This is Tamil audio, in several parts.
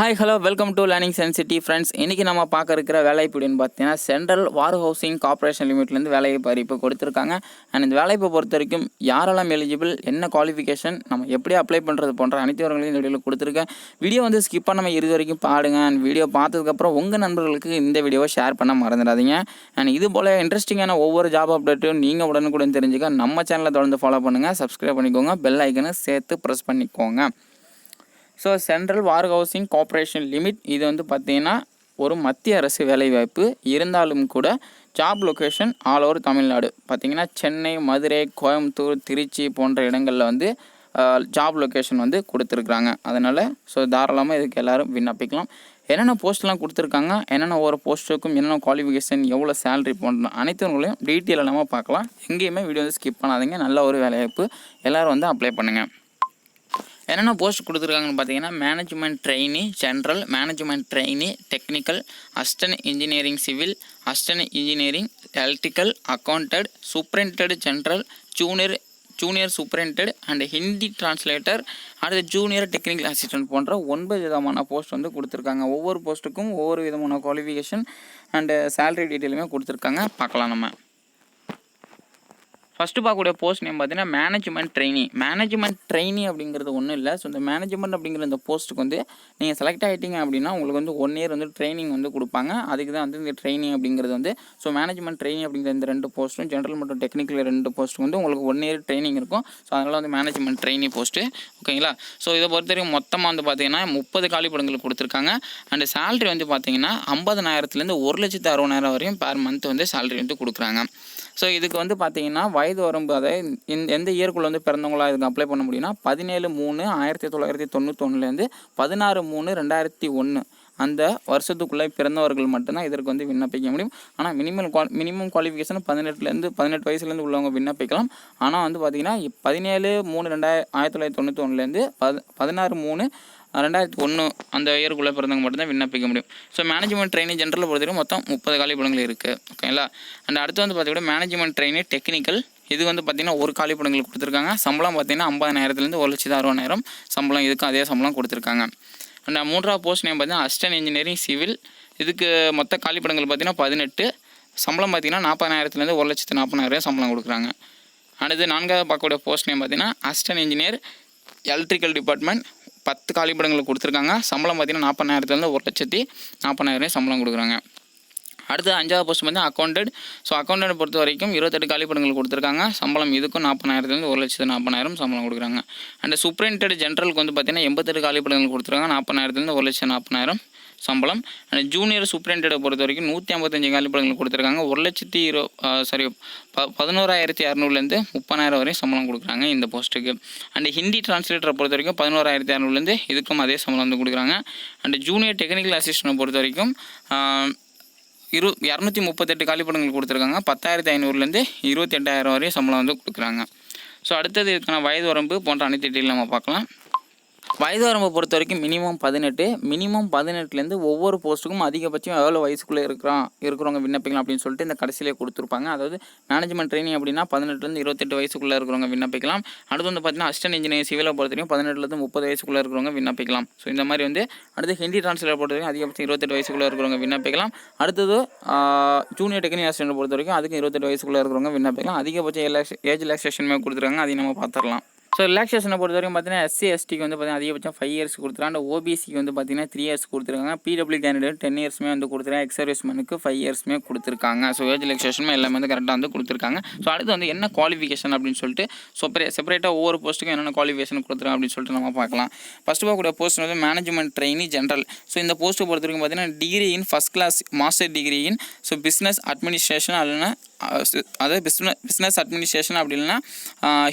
Hi hello welcome to learning sensity friends இன்றைக்கி நம்ம பார்க்க இருக்கிற வேலைப்புடின்னு பார்த்தீங்கன்னா சென்ட்ரல் வார் ஹவுசிங் கார்ப்பரேஷன் லிமிட்லேருந்து வேலைவாய்ப்பு அறிவிப்பு கொடுத்துருக்காங்க. அண்ட் இந்த வேலைப்பை பொறுத்த வரைக்கும் யாரெல்லாம் எலிஜிபிள் என்ன குவாலிஃபிகேஷன் நம்ம எப்படி அப்ளை பண்ணுறது போன்ற அனைத்து வரங்களையும் இந்த வீடியோவில் கொடுத்துருக்கேன். வீடியோ வந்து ஸ்கிப் பண்ணாமல் இறுதி வரைக்கும் பாடுங்க. அண்ட் வீடியோ பார்த்ததுக்கப்புறம் உங்கள் நண்பர்களுக்கு இந்த வீடியோவை ஷேர் பண்ண மறந்துடாதீங்க. அண்ட் இது போல் இன்ட்ரெஸ்டிங்கான ஒவ்வொரு ஜாப் அப்டேட்டும் நீங்கள் உடனுக்குடன் தெரிஞ்சுக்க நம்ம சேனலை தொடர்ந்து ஃபாலோ பண்ணுங்கள் சப்ஸ்கிரைப் பண்ணிக்கோங்க. பெல் ஐக்கனை சேர்த்து ப்ரெஸ் பண்ணிக்கோங்க. So central warehousing corporation limit இது வந்து பார்த்திங்கன்னா ஒரு மத்திய அரசு வேலைவாய்ப்பு. இருந்தாலும் கூட job location all over Tamil Nadu. பார்த்திங்கன்னா சென்னை மதுரை கோயம்புத்தூர் திருச்சி போன்ற இடங்களில் வந்து ஜாப் லொக்கேஷன் வந்து கொடுத்துருக்குறாங்க. அதனால் ஸோ தாராளமாக இதுக்கு எல்லோரும் விண்ணப்பிக்கலாம். என்னென்ன போஸ்ட்லாம் கொடுத்துருக்காங்க? என்னென்ன ஒவ்வொரு போஸ்ட்டுக்கும் என்னென்ன குவாலிஃபிகேஷன் எவ்வளோ சேலரி போன்ற அனைத்துங்களையும் டீட்டெயில் நம்ம பார்க்கலாம். எங்கேயுமே வீடியோ வந்து ஸ்கிப் பண்ணாதீங்க. நல்ல ஒரு வேலைவாய்ப்பு. எல்லோரும் வந்து அப்ளை பண்ணுங்கள் என்னென்ன போஸ்ட் கொடுத்துருக்காங்கன்னு பார்த்தீங்கன்னா management trainee general management trainee technical assistant engineering civil assistant engineering electrical accountant superintendent general junior junior superintendent and Hindi translator அடுத்து ஜூனியர் டெக்னிக்கல் அசிஸ்டன்ட் போன்ற ஒன்பது விதமான போஸ்ட் வந்து கொடுத்துருக்காங்க. ஒவ்வொரு போஸ்ட்டுக்கும் ஒவ்வொரு விதமான குவாலிஃபிகேஷன் அண்டு சேலரி டீட்டெயிலுமே கொடுத்துருக்காங்க. பார்க்கலாம் நம்ம. ஃபஸ்ட்டு பார்க்கக்கூடிய போஸ்ட் நேம் பார்த்தீங்கன்னா மேனேஜ்மெண்ட் ட்ரைனி மேனேஜ்மெண்ட் ட்ரைனி அப்படிங்கிறது ஒன்றும் இல்லை. ஸோ இந்த மேனேஜ்மெண்ட் அப்படிங்கிற இந்த போஸ்ட்டுக்கு வந்து நீங்கள் செலக்ட் ஆகிட்டீங்க அப்படின்னா உங்களுக்கு வந்து ஒன் இயர் வந்து ட்ரைனிங் வந்து கொடுப்பாங்க. அதுக்கு தான் வந்து இந்த ட்ரைனிங் அப்படிங்கிறது வந்து ஸோ மேனேஜ்மெண்ட் ட்ரெயினி அப்படிங்கிற இந்த ரெண்டு போஸ்ட்டும் ஜென்ரல் மற்றும் டெக்னிக்கல் ரெண்டு போஸ்ட்டும் வந்து உங்களுக்கு ஒன் இயர் ட்ரைனிங் இருக்கும். ஸோ அதனால் வந்து மேனேஜ்மெண்ட் ட்ரைனி போஸ்ட்டு ஓகேங்களா ஸோ இதை பொறுத்த வரைக்கும் மொத்தமாக வந்து பார்த்தீங்கன்னா முப்பது காலிப்படங்கள் கொடுத்துருக்காங்க. அண்ட் சேலரி வந்து பார்த்தீங்கன்னா ஐம்பதனாயிரத்துலேருந்து ஒரு லட்சத்து அறுபதாயிரம் வரையும் பேர் மந்த் வந்து சேலரி வந்து கொடுக்குறாங்க. ஸோ இதுக்கு வந்து பார்த்தீங்கன்னா வயது வரம்பு அதை இந்த எந்த இயர்க்குள்ளே வந்து பிறந்தவங்களா இதுக்கு அப்ளை பண்ண முடியும்னா பதினேழு மூணு ஆயிரத்தி தொள்ளாயிரத்தி தொண்ணூத்தொன்னுலேருந்து பதினாறு மூணு ரெண்டாயிரத்தி ஒன்று அந்த வருஷத்துக்குள்ளே பிறந்தவர்கள் மட்டும்தான் இதற்கு வந்து விண்ணப்பிக்க முடியும். ஆனால் மினிமம் குவா மினிமம் குவாலிஃபிகேஷன் பதினெட்டுலேருந்து பதினெட்டு வயசுலேருந்து உள்ளவங்க விண்ணப்பிக்கலாம். ஆனால் வந்து பார்த்திங்கன்னா பதினேழு மூணு ரெண்டாயிரம் ஆயிரத்தி தொள்ளாயிரத்தி தொண்ணூற்றி ஒன்றுலேருந்து பது பதினாறு மூணு ரெண்டாயிரத்தி ஒன்று அந்த இயருக்குள்ளே பிறந்தவங்க மட்டும்தான் விண்ணப்பிக்க முடியும். ஸோ மேனேஜ்மெண்ட் ட்ரெயினிங் ஜென்ரலில் பொறுத்தவரைக்கும் மொத்தம் முப்பது காலிப்படங்கள் இருக்குது ஓகேங்களா அண்ட் அடுத்து வந்து பார்த்தீங்கன்னா மேனேஜ்மெண்ட் ட்ரெயினிங் டெக்னிக்கல் இது வந்து பார்த்திங்கன்னா ஒரு காலிப்படங்கள் கொடுத்துருக்காங்க. சம்பளம் பார்த்திங்கன்னா ஐம்பதாயிரத்துலேருந்து ஒரு லட்சத்து அறுபதாயிரம் சம்பளம். இதுக்கும் அதே சம்பளம் கொடுத்துருக்காங்க. அந்த மூன்றாவது போஸ்ட் நேம் பார்த்தீங்கன்னா அசிஸ்டன்ட் இன்ஜினியரிங் சிவில். இதுக்கு மொத்த காலிப்படங்கள் பார்த்தீங்கன்னா பதினெட்டு. சம்பளம் பார்த்தீங்கன்னா நாற்பதாயிரத்துலேருந்து ஒரு லட்சத்து நாற்பதாயிரம் சம்பளம் கொடுக்குறாங்க. அடுத்து நான்காவது பார்க்கக்கூடிய போஸ்ட் நேம் பார்த்தீங்கன்னா அசிஸ்டன்ட் இன்ஜினியர் எலக்ட்ரிக்கல் டிபார்ட்மெண்ட். பத்து காலிப்படங்கள் கொடுத்துருக்காங்க. சம்பளம் பார்த்தீங்கன்னா நாற்பதாயிரத்துலேருந்து ஒரு லட்சத்தி நாற்பதாயிரம் சம்பளம் கொடுக்குறாங்க. அடுத்து அஞ்சாவது போஸ்ட் வந்து அக்கௌண்டட் ஸோ அக்கௌண்டட் பொறுத்த வரைக்கும் இருபத்தெட்டு காலிப்படங்கள் கொடுத்துருக்காங்க. சம்பளம் இதுக்கும் நாற்பதாயிரத்துலேருந்து ஒரு லட்சத்து நாற்பதாயிரம் சம்பளம் கொடுக்குறாங்க. அண்ட் சூப்பரிண்டட் ஜென்ரலுக்கு வந்து பார்த்திங்கன்னா எண்பத்தெட்டு காலிப்படங்கள் கொடுத்துருக்காங்க. நாற்பதாயிரத்துலேருந்து ஒரு லட்சம் நாற்பதாயிரம் சம்பளம். அண்ட் ஜூனியர் சூப்பரிண்டை பொறுத்த வரைக்கும் நூற்றி ஐம்பத்தஞ்சு காலிப்படங்கள் கொடுத்துருக்காங்க. ஒரு லட்சத்தி இரு சாரி ப பதினோராயிரத்தி இரநூறுலேருந்து முப்பதாயிரம் வரையும் சம்பளம் கொடுக்குறாங்க இந்த போஸ்ட்டுக்கு அண்ட் ஹிந்தி டிரான்ஸ்லேட்டரை பொறுத்த வரைக்கும் பதினோராயிரத்தி இரநூறுலேருந்து இதுக்கும் அதே சம்பளம் வந்து கொடுக்குறாங்க. அண்ட் ஜூனியர் டெக்னிக்கல் அசிஸ்டனை பொறுத்த வரைக்கும் இரு இரநூத்தி முப்பத்தெட்டு காலிப்படங்கள் கொடுத்துருக்காங்க. பத்தாயிரத்தி ஐநூறுலேருந்து இருபத்தெட்டாயிரம் வரையும் சம்பளம் வந்து கொடுக்குறாங்க. ஸோ அடுத்தது இதுக்கான வயது வரம்பு போன்ற அனைத்து டீட்டெயில் நம்ம பார்க்கலாம். வயது வரம்பை பொறுத்த வரைக்கும் மினிமம் பதினெட்டு. மினிமம் பதினெட்டுலேருந்து ஒவ்வொரு போஸ்ட்டுக்கும் அதிகபட்சம் எவ்வளோ வயசுக்குள்ளே இருக்கிறான் இருக்கிறவங்க விண்ணப்பிக்கலாம் அப்படின்னு சொல்லிட்டு இந்த கடைசியிலே கொடுத்துருப்பாங்க. அதாவது மேனேஜ்மெண்ட் ட்ரைனிங் அப்படின்னா பதினெட்டுலேருந்து இருபத்தெட்டு வயசுக்குள்ளே இருக்கிறவங்க விண்ணப்பிக்கலாம். அடுத்து வந்து பார்த்தீங்கன்னா அசிஸ்டன்ட் இன்ஜினியர் சிவிலை பொறுத்த வரைக்கும் பதினெட்டுலேருந்து முப்பது வயசுக்குள்ளே இருக்கிறவங்க விண்ணப்பிக்கலாம். ஸோ இந்த மாதிரி வந்து அடுத்து ஹிந்தி டிரான்ஸ்லேட் பொறுத்த வரைக்கும் அதிகபட்சம் இருபத்தெட்டு வயசுக்குள்ளே இருக்கிறவங்க விண்ணப்பிக்கலாம். அடுத்தது ஜூனியர் டெக்னிக் அசிஸ்டன்ட் பொறுத்த வரைக்கும் அதுக்கு இருபத்தெட்டு வயசுக்குள்ளே இருக்கிறவங்க விண்ணப்பிக்கலாம். அதிகபட்சம் ஏஜ் ரிலாக்ஸேஷனுமே கொடுத்துருக்காங்க. அதையும் நம்ம பார்த்துடலாம். ஸோ ரிலாக்ஸேஷனை பொறுத்த வரைக்கும் பார்த்தீங்கன்னா எஸ்சி எஸ்டிக்கு வந்து பார்த்தீங்கன்னா அதிகபட்சம் ஃபைவ் இயர்ஸ் கொடுத்துருக்காங்க. ஓபிசிக்கு வந்து பார்த்தீங்கன்னா த்ரீ இயர்ஸ் கொடுத்துருக்காங்க. பிடபிள்யூ கேண்டிடேட் டென் இயர்ஸ்மே வந்து கொடுத்துருக்காங்க. எக்ஸர்வீஸ்மேனுக்கு ஃபைவ் இயர்ஸ்மே கொடுத்துருக்காங்க. ஸோ ஏஜ் ரிலாக்ஸேஷனுமே எல்லாமே வந்து கரெக்டாக வந்து கொடுத்துருக்காங்க. ஸோ அடுத்து வந்து என்ன குவாலிஃபிகேஷன் அப்படின்னு சொல்லிட்டு செப்பரே செப்பரேட்டாக ஒவ்வொரு போஸ்ட்டுக்கும் என்னென்ன குவாலிஃபிகேஷன் கொடுத்துருக்காங்க அப்படின்னு சொல்லிட்டு நம்ம பார்க்கலாம். ஃபஸ்ட்டு பார்க்கக்கூடிய போஸ்ட் வந்து மேனேஜ்மெண்ட் ட்ரெயினி ஜென்ரல் ஸோ இந்த போஸ்ட்டு பொறுத்த வரைக்கும் பார்த்தீங்கன்னா degree in first class master degree in so business administration அல்லனா அதாவது பிஸ்னஸ் பிஸ்னஸ் அட்மினிஸ்ட்ரேஷன் அப்படி இல்லைன்னா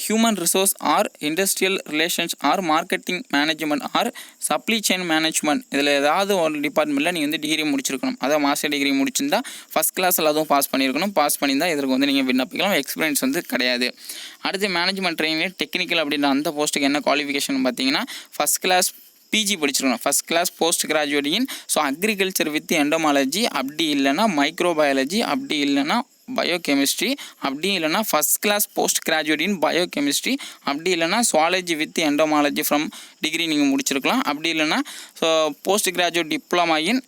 human resource or industrial relations or marketing management or supply chain management இதில் ஏதாவது ஒரு டிபார்ட்மெண்ட்டில் நீங்கள் வந்து டிகிரி முடிச்சிருக்கணும். அதாவது மாஸ்டர் டிகிரி முடிச்சிருந்தா ஃபஸ்ட் கிளாஸில் அதுவும் பாஸ் பண்ணியிருக்கணும். பாஸ் பண்ணியிருந்தால் இதற்கு வந்து நீங்கள் விண்ணப்பிக்கலாம். எக்ஸ்பீரியன்ஸ் வந்து கிடையாது. அடுத்து மேனேஜ்மெண்ட் ட்ரைனிங் டெக்னிக்கல் அப்படின்ற அந்த போஸ்ட்டுக்கு என்ன குவாலிஃபிகேஷன் பார்த்தீங்கன்னா ஃபஸ்ட் கிளாஸ் பிஜி படிச்சிருக்கணும். First class post graduating so agriculture with entomology அப்படி இல்லைன்னா மைக்ரோபயாலஜி அப்படி இல்லைன்னா பயோகெமிஸ்ட்ரி அப்படி இல்லைனா first class post graduate in biochemistry அப்படி இல்லைனா zoology with entomology from degree நீங்கள் முடிச்சிருக்கலாம். அப்படி இல்லைனா so post graduate diploma in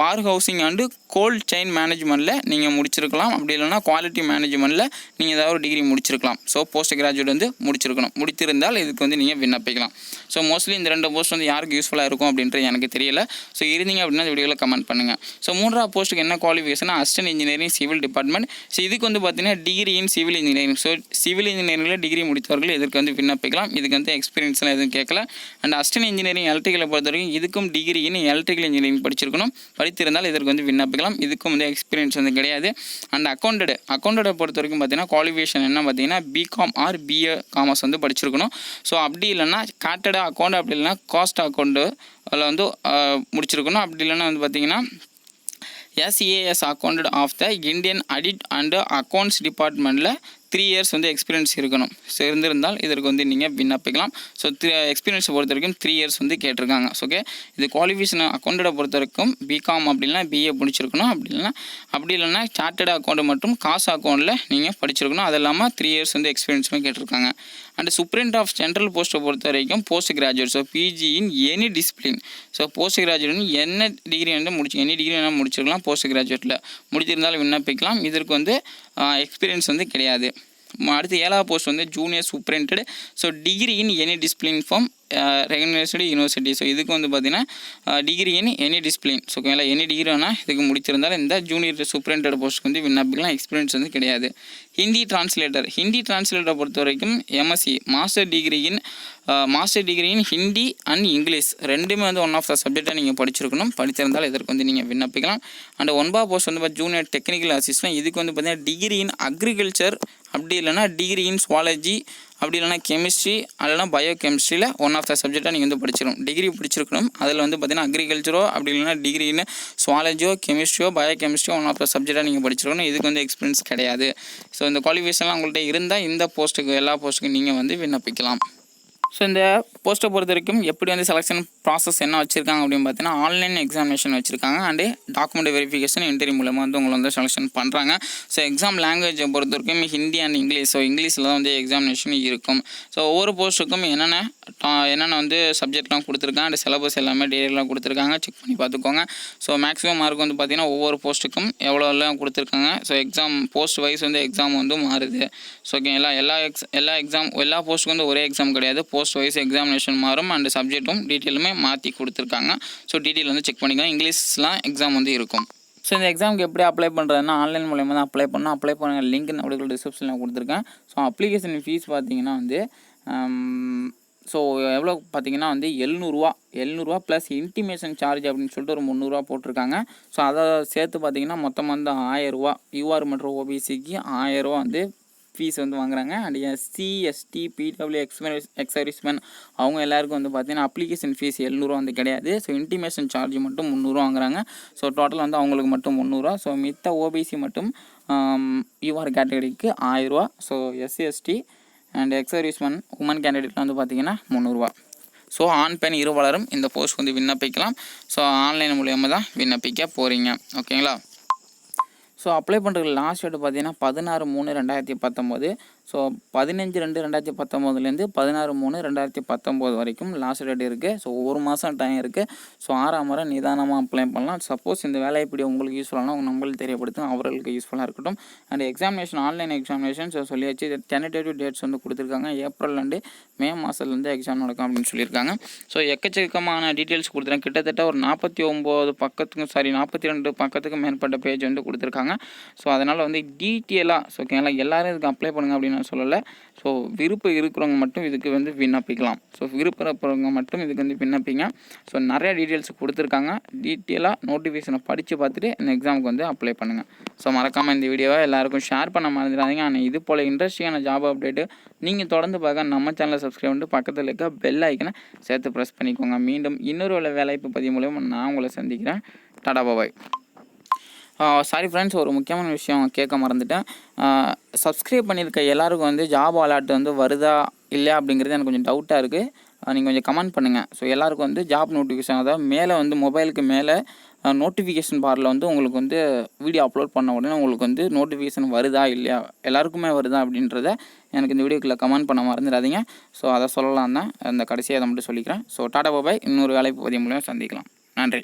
warehousing and cold chain மேனேஜ்மெண்ட்டில் நீங்கள் முடிச்சிருக்கலாம். அப்படி இல்லைனா குவாலிட்டி மேனேஜ்மெண்ட்டில் நீங்கள் ஏதாவது ஒரு டிகிரி முடிச்சிருக்கலாம். ஸோ போஸ்ட் கிராஜுவேட் வந்து முடிச்சிருக்கணும். முடித்திருந்தால் இதுக்கு வந்து நீங்கள் விண்ணப்பிக்கலாம். ஸோ மோஸ்ட்லி இந்த ரெண்டு போஸ்ட் வந்து யாருக்கு யூஸ்ஃபுல்லாக இருக்கும் அப்படின்றது எனக்கு தெரியல. ஸோ இருந்தீங்க அப்படின்னா இந்த வீடியோவில் கமெண்ட் பண்ணுங்கள் ஸோ மூன்றாவது போஸ்ட்டுக்கு என்ன qualification assistant engineering civil department so இதுக்கு வந்து பார்த்தீங்கன்னா degree in civil engineering so civil இன்ஜினியரிங்கில் degree முடித்தவர்கள் இதற்கு வந்து விண்ணப்பிக்கலாம்? இதுக்கு வந்து எக்ஸ்பீரியன்ஸ்லாம் எதுவும் கேட்கல. அண்ட் அஸ்டன் இன்ஜினியரிங் எலக்ட்ரிக்கலை பொறுத்த வரைக்கும் இதுக்கும் டிகிரி இன் எலக்ட்ரிக்கல் இன்ஜினியரிங் படிச்சிருக்கணும். படித்திருந்தால் இதற்கு வந்து விண்ணப்பிக்கலாம். இதுக்கும் வந்து எக்ஸ்பீரியன்ஸ் வந்து கிடையாது. அண்ட் அக்கௌண்டட் அக்கௌண்டடை பொறுத்த வரைக்கும் பார்த்தீங்கன்னா குவாலிஃபிகேஷன் என்ன பார்த்தீங்கன்னா பிகாம் ஆர் பிஏ காமர்ஸ் வந்து படிச்சிருக்கணும். ஸோ அப்படி இல்லைன்னா காட்டட் அக்கௌண்ட் அப்படி இல்லைன்னா காஸ்ட் அக்கௌண்ட்டு அதில் வந்து முடிச்சிருக்கணும். அப்படி இல்லைன்னா வந்து பார்த்தீங்கன்னா SAS accountant of the Indian audit and accounts டிபார்ட்மெண்ட்டில் த்ரீ இயர்ஸ் வந்து எக்ஸ்பீரியன்ஸ் இருக்கணும். ஸோ இருந்திருந்தால் இதற்கு வந்து நீங்கள் விண்ணப்பிக்கலாம். ஸோ த்ரீ எக்ஸ்பீரியன்ஸை பொறுத்த வரைக்கும் த்ரீ இயர்ஸ் வந்து கேட்டிருக்காங்க. ஓகே இது குவாலிஃபிகேஷன் அக்கௌண்டடை பொறுத்த வரைக்கும் பிகாம் அப்படின்னா பிஏ முடிச்சிருக்கணும். அப்படி இல்லைன்னா அப்படி இல்லைன்னா சார்ட்டட் அக்கௌண்ட் மற்றும் காசு அக்கௌண்ட்டில் நீங்கள் படிச்சிருக்கணும். அது இல்லாமல் த்ரீ இயர்ஸ் வந்து எக்ஸ்பீரியன்ஸுமே கேட்டிருக்காங்க. அண்ட் சூப்பரிண்ட் ஆஃப் சென்ட்ரல் போஸ்ட்டை பொறுத்த வரைக்கும் post graduate so பிஜியின் any discipline so post graduate என்ன டிகிரி வந்து முடிச்சு எனி டிகிரி வேணால் முடிச்சிருக்கலாம் போஸ்ட் கிராஜுவேட்டில் முடிச்சிருந்தாலும் விண்ணப்பிக்கலாம். இதற்கு வந்து எக்ஸ்பீரியன்ஸ் வந்து கிடையாது. அடுத்து ஏழாவது போஸ்ட் வந்து junior superintendent so degree in any discipline from recognised university so இதுக்கு வந்து பார்த்தீங்கன்னா degree in any discipline so ஓகேங்களா எனி டிகிரி வேணால் இதுக்கு முடிச்சிருந்தாலும் இந்த ஜூனியர் சூப்பரிண்டட் போஸ்ட்டுக்கு வந்து விண்ணப்பிக்கலாம். எக்ஸ்பீரியன்ஸ் வந்து கிடையாது. ஹிந்தி டிரான்ஸ்லேட்டர் ஹிந்தி டிரான்ஸ்லேட்டரை பொறுத்த வரைக்கும் MSc master degree in master degree in Hindi and English ரெண்டுமே வந்து ஒன் ஆஃப் த சப்ஜெக்டாக நீங்கள் படிச்சிருக்கணும். படித்திருந்தாலும் இதற்கு வந்து நீங்கள் விண்ணப்பிக்கலாம். அண்ட் ஒன்பா போஸ்ட் வந்து ஜூனியர் டெக்னிக்கல் அசிஸ்டன்ட் இதுக்கு வந்து பார்த்தீங்கன்னா டிகிரி இன் அக்ரிகல்ச்சர் அப்படி இல்லைன்னா டிகிரி இன் சுவாலஜி அப்படி இல்லைனா கெமிஸ்ட்ரி இல்லைனா பயோ கெமிஸ்ட்ரியில் ஒன் ஆஃப் த சப்ஜெக்டாக நீங்கள் வந்து படிச்சிடணும் டிகிரி பிடிச்சிருக்கணும். அதில் வந்து பார்த்தீங்கன்னா அக்ரிகல்ச்சரோ அப்படி இல்லைனா டிகிரின்னு சுவாலஜியோ கெமிஸ்ட்ரியோ பயோ கெமிஸ்ட்ரியோ ஒன் ஆஃப் த சப்ஜெக்டாக நீங்கள் படிச்சிருக்கணும். இதுக்கு வந்து எக்ஸ்பீரியன்ஸ் கிடையாது. ஸோ இந்த குவாலிஃபிகேஷன்லாம் உங்கள்கிட்ட இருந்தால் இந்த போஸ்ட்டுக்கு எல்லா போஸ்ட்டுக்கும் நீங்கள் வந்து விண்ணப்பிக்கலாம். ஸோ இந்த போஸ்ட்டை பொறுத்த வரைக்கும் எப்படி வந்து செலெக்ஷன் ப்ராசஸ் என்ன வச்சுருக்காங்க அப்படின்னு பார்த்தீங்கன்னா ஆன்லைன் எக்ஸாமினேஷன் வச்சுருக்காங்க. அண்டு டாக்குமெண்ட் வெரிஃபிகேஷன் இன்டர்வியூ மூலமாக வந்து உங்களை வந்து செலெக்ஷன் பண்ணுறாங்க ஸோ எக்ஸாம் லாங்குவேஜை பொறுத்த வரைக்கும் ஹிந்தி அண்ட் இங்கிலீஷ் ஸோ இங்கிலீஷில் தான் வந்து எக்ஸாமினேஷன் இருக்கும். ஸோ ஒவ்வொரு போஸ்ட்டுக்கும் என்னென்ன டா- என்னென்ன வந்து சப்ஜெக்ட்லாம் கொடுத்துருக்காங்க அண்ட் சிலபஸ் எல்லாமே டெய்லியெலாம் கொடுத்துருக்காங்க. செக் பண்ணி பார்த்துக்கோங்க. ஸோ மேக்ஸிமம் மார்க் வந்து பார்த்தீங்கன்னா ஒவ்வொரு போஸ்ட்டுக்கும் எவ்வளோலாம் கொடுத்துருக்காங்க. ஸோ எக்ஸாம் போஸ்ட் வைஸ் வந்து எக்ஸாம் வந்து மாறுது. ஸோ ஓகேங்களா எல்லா எக்ஸ் எல்லா எக்ஸாம் எல்லா போஸ்ட்டுக்கும் வந்து ஒரே எக்ஸாம் கிடையாது. போஸ்ட் வைஸ் எக்ஸாமினேஷன் மாறும் அண்ட் சப்ஜெக்ட்டும் டீட்டெயிலுமே மாற்றி கொடுத்துருக்காங்க. ஸோ டீட்டெயில் வந்து செக் பண்ணிக்கலாம் இங்கிலீஷ்லாம் எக்ஸாம் வந்து இருக்கும். ஸோ இந்த எக்ஸாமுக்கு எப்படி அப்ளை பண்ணுறதுன்னா ஆன்லைன் மூலயமா தான் அப்ளை பண்ணணும். அப்ளை பண்ணுற லிங்க் அப்படிங்கிற டிஸ்கிரிப்ஷனில் கொடுத்துருக்கேன். ஸோ அப்ளிகேஷன் ஃபீஸ் பார்த்தீங்கன்னா வந்து ஸோ எவ்வளோ பார்த்தீங்கன்னா வந்து எழுநூறுவா. எழுநூறுவா ப்ளஸ் இன்டிமேஷன் சார்ஜ் அப்படின்னு சொல்லிட்டு ஒரு முந்நூறுரூவா போட்டிருக்காங்க. ஸோ அதை சேர்த்து பார்த்தீங்கன்னா மொத்தம் வந்து ஆயிரரூவா யூஆர் மற்றும் ஓபிசிக்கு ஆயிரரூவா வந்து ஃபீஸ் வந்து வாங்குறாங்க. And SC ST PWD experience ex serviceman அவங்க எல்லாருக்கும் வந்து பார்த்தீங்கன்னா அப்ளிகேஷன் ஃபீஸ் எழுநூறுவா வந்து கிடையாது. ஸோ இன்டிமேஷன் சார்ஜ் மட்டும் முந்நூறுவா வாங்குறாங்க. ஸோ டோட்டல் வந்து அவங்களுக்கு மட்டும் முந்நூறுரூவா ஸோ மித்த ஓபிசி மட்டும் யூஆர் கேட்டகரிக்கு ஆயிரரூவா so SC ST and ex serviceman women கேண்டிடேட்லாம் வந்து பார்த்தீங்கன்னா முந்நூறுரூவா ஸோ ஆண் பெண் இருவலரும் இந்த போஸ்ட் வந்து விண்ணப்பிக்கலாம். ஸோ ஆன்லைன் மூலியமாக தான் விண்ணப்பிக்க போகிறீங்க ஓகேங்களா ஸோ அப்ளை பண்ணுறதுக்கு லாஸ்ட் டேட் பார்த்தீங்கன்னா பதினாறு மூணு ரெண்டாயிரத்தி பத்தொம்போது. ஸோ பதினஞ்சு ரெண்டு ரெண்டாயிரத்தி பத்தொம்போதுலேருந்து பதினாறு மூணு ரெண்டாயிரத்தி பத்தொம்போது வரைக்கும் லாஸ்ட் டேட் இருக்குது ஸோ ஒரு மாதம் டைம் இருக்குது ஸோ ஆறாம் முறை நிதானமாக அப்ளை பண்ணலாம். சப்போஸ் இந்த வேலை இப்படி உங்களுக்கு யூஸ்ஃபுல்லானா உங்கள் நம்மளுக்கு தெரியப்படுத்தும். அவர்களுக்கு யூஸ்ஃபுல்லாக இருக்கட்டும். And examination online examination so சொல்லியாச்சு. டென்டேட்டிவ் டேட்ஸ் வந்து கொடுத்துருக்காங்க. ஏப்ரல் மே மாதத்துலேருந்து எக்ஸாம் நடக்கும் அப்படின்னு சொல்லியிருக்காங்க. ஸோ எக்கச்சக்கமான டீட்டெயில்ஸ் கொடுத்துருக்கேன் கிட்டத்தட்ட ஒரு நாற்பத்தி ஒம்பது பக்கத்துக்கும் சாரி நாற்பத்தி ரெண்டு பக்கத்துக்கு மேற்பட்ட பேஜ் வந்து கொடுத்துருக்காங்க. ஸோ அதனால் வந்து டீட்டெயிலாக ஸோ ஓகேங்களா எல்லாரும் இதுக்கு அப்ளை பண்ணுங்க அப்படின்னு நான் சொல்லலை. ஸோ விருப்பம் இருக்கிறவங்க மட்டும் இதுக்கு வந்து விண்ணப்பிக்கலாம். ஸோ விருப்பம் இருக்கிறவங்க மட்டும் இதுக்கு வந்து விண்ணப்பிங்க. ஸோ நிறைய டீட்டெயில்ஸ் கொடுத்துருக்காங்க. டீட்டெயிலாக நோட்டிஃபிகேஷனை படித்து பார்த்துட்டு இந்த எக்ஸாமுக்கு வந்து அப்ளை பண்ணுங்கள் ஸோ மறக்காமல் இந்த வீடியோவை எல்லாருக்கும் ஷேர் பண்ண மறந்துடாதீங்க. ஆனால் இது போல் இன்ட்ரெஸ்டிங்கான ஜாப் அப்டேட்டு நீங்கள் தொடர்ந்து பார்க்க நம்ம சேனலை சப்ஸ்கிரைப் பண்ணிட்டு பக்கத்தில் இருக்க பெல் ஐக்கனை சேர்த்து ப்ரெஸ் பண்ணிக்கோங்க. மீண்டும் இன்னொரு வேலை பதிவு மூலயமா நான் உங்களை சந்திக்கிறேன். டாடா பாபாய் சாரி ஃப்ரெண்ட்ஸ் ஒரு முக்கியமான விஷயம் கேட்க மறந்துட்டேன். சப்ஸ்கிரைப் பண்ணியிருக்க எல்லாருக்கும் வந்து ஜாப் அலாட் வந்து வருதா இல்லையா அப்படிங்கிறது எனக்கு கொஞ்சம் டவுட்டாக இருக்குது நீங்கள் கொஞ்சம் கமெண்ட் பண்ணுங்கள் ஸோ எல்லாருக்கும் வந்து ஜாப் நோட்டிஃபிகேஷன் அதாவது மேலே வந்து மொபைலுக்கு மேலே நோட்டிஃபிகேஷன் பாரில் வந்து உங்களுக்கு வந்து வீடியோ அப்லோட் பண்ண உடனே உங்களுக்கு வந்து நோட்டிஃபிகேஷன் வருதா இல்லையா எல்லாருக்குமே வருதா அப்படின்றத எனக்கு இந்த வீடியோக்குள்ளே கமெண்ட் பண்ண மறந்துடாதீங்க. ஸோ அதை சொல்லலாம் தான் அந்த கடைசியாக அதை மட்டும் சொல்லிக்கிறேன். ஸோ டாடா பாபாய் இன்னொரு வேலைப்பு பதிவு மூலியம் சந்திக்கலாம். நன்றி.